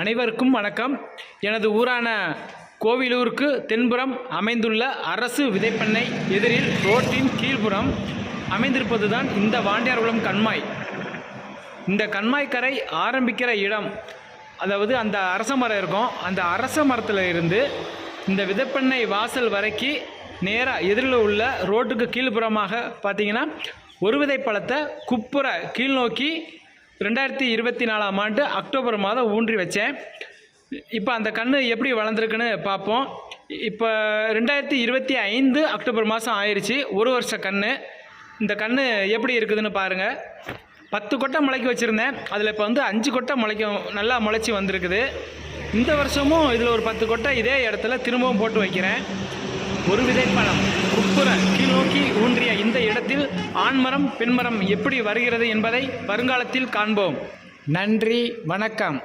அனைவருக்கும் வணக்கம். எனது ஊரான கோவிலூருக்கு தென்புறம் அமைந்துள்ள அரசு விதைப்பண்ணை எதிரில் ரோட்டின் கீழ்ப்புறம் அமைந்திருப்பதுதான் இந்த வாண்டியார்குளம் கண்மாய். இந்த கண்மாய் கரை ஆரம்பிக்கிற இடம் அதாவது அந்த அரச மரம் இருக்கும். அந்த அரச மரத்தில் இருந்து இந்த விதைப்பண்ணை வாசல் வரைக்கு நேராக எதிரில் உள்ள ரோட்டுக்கு கீழ்ப்புறமாக பார்த்தீங்கன்னா ஒரு விதை பழத்தை குப்புற கீழ்நோக்கி ரெண்டாயிரத்தி இருபத்தி நாலாம் ஆண்டு அக்டோபர் மாதம் ஊன்றி வச்சேன். இப்போ அந்த கன்று எப்படி வளர்ந்துருக்குன்னு பார்ப்போம். இப்போ ரெண்டாயிரத்தி இருபத்தி ஐந்து அக்டோபர் மாதம் ஆயிடுச்சு ஒரு வருஷ கண் இந்த கன்று எப்படி இருக்குதுன்னு பாருங்கள் பத்து கொட்டை முளைக்க வச்சுருந்தேன். அதில் இப்போ வந்து அஞ்சு கொட்டை முளைக்கும் நல்லா முளைச்சி வந்திருக்குது. இந்த வருஷமும் இதில் ஒரு பத்து கொட்டை இதே இடத்துல திரும்பவும் போட்டு வைக்கிறேன். ஒரு விதைப்பழம் உட்புற கீழ்நோக்கி ஊன்றிய இந்த இடத்தில் ஆண்மரம் பெண்மரம் எப்படி வருகிறது என்பதை வருங்காலத்தில் காண்போம். நன்றி வணக்கம்.